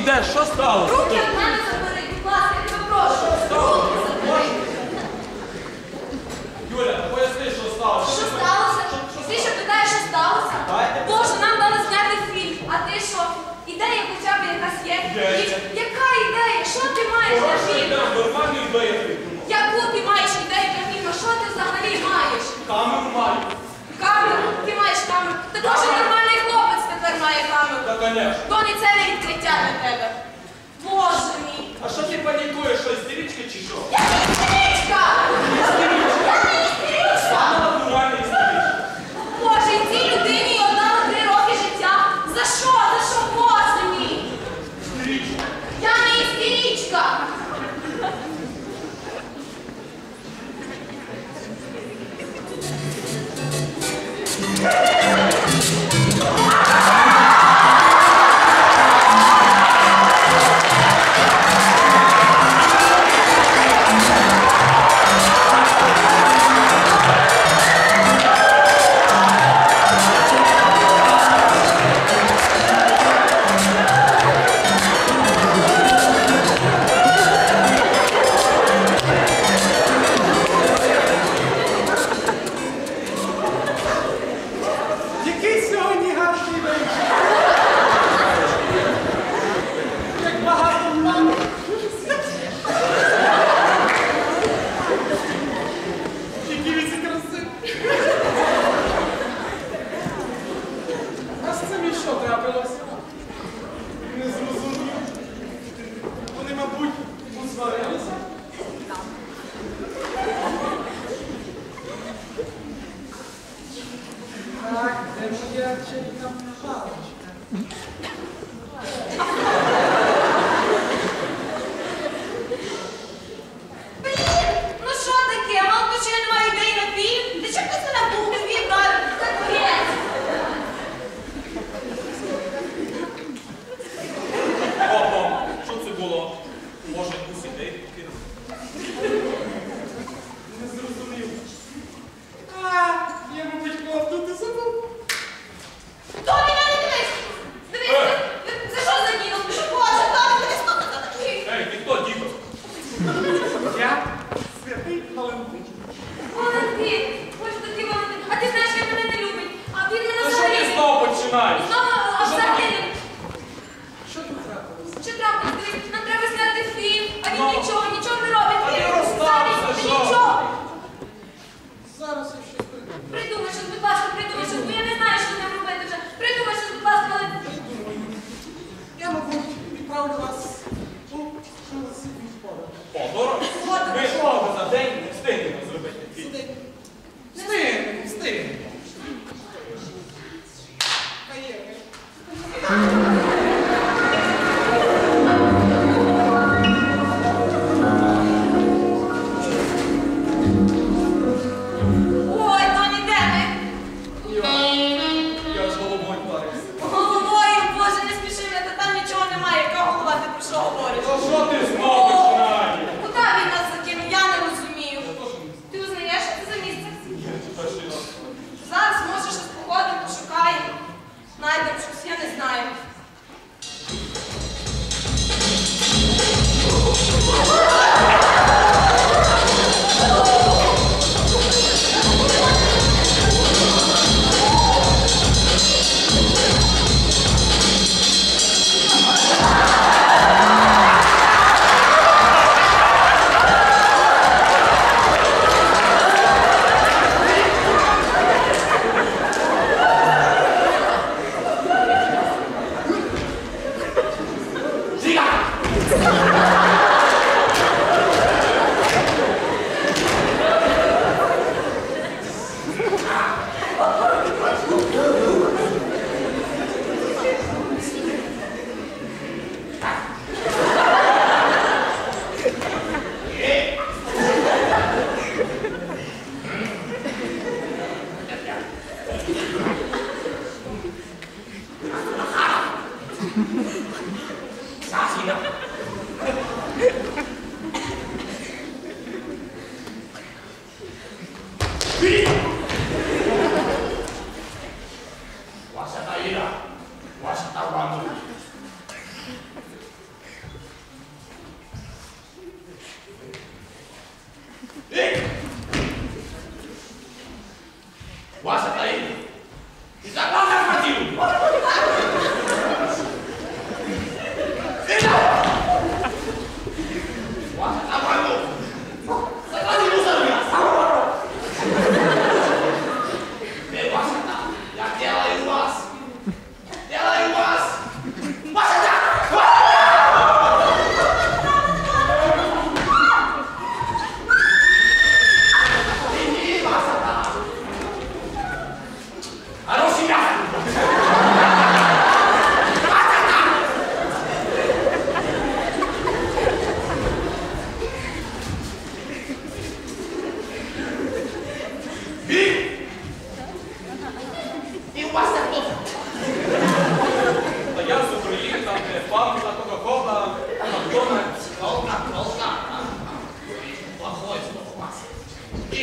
йдеш? Що сталося? Руки в мене забери, будь ласка, я тебе прошу. Руки забери. Юля, поясни, що сталося. Що сталося? Ти що питаєш, що сталося? Боже, нам дали зняти фільм, а ти що? Ідея хоча б якась є? Є. Яка ідея? Що ти маєш для фільму? Нормальна ідея фільму. Яку ти маєш ідею для фільму? Що ти взагалі маєш? Камеру маю. Камеру? Ти маєш камеру? Ти теж не та, конечно. То не це не відкриття для тебе. Боже мій. А що ти панікуєш, що істеричка чи що? Я не істеричка! Я не істеричка! Вона натуральна істеричка. Боже, і цій людині одна на три роки життя. За що? За що, Боже мій? Істеричка. Я не істеричка!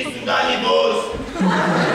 It's Danny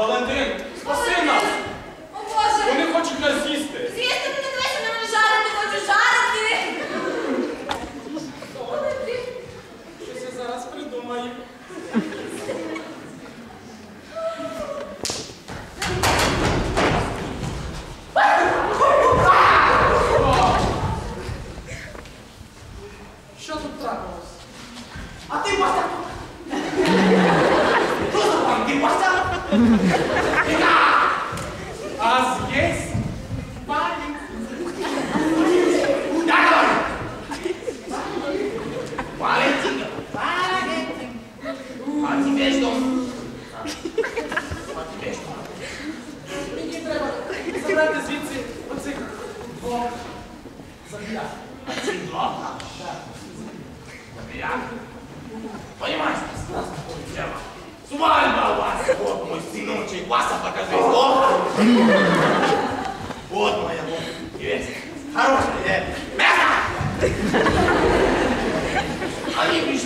Валентин. Забіяк. Седло. Я. Понимаешь? Тема. Свадьба у вас. Вот мой сыночек. Васа, покажи. Вот. Моя. Невеста. Хорошая, э. Они.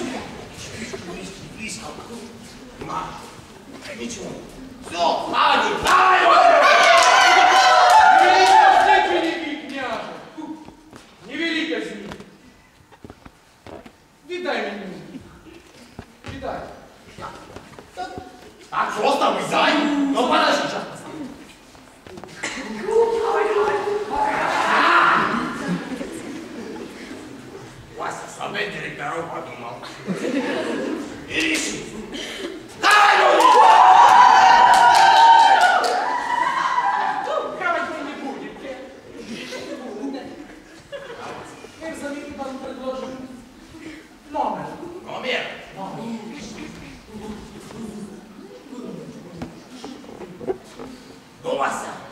Віддай! Так просто вызай. Ну подожди, сейчас. Вася, совет директоров подумал. И решил. Nossa!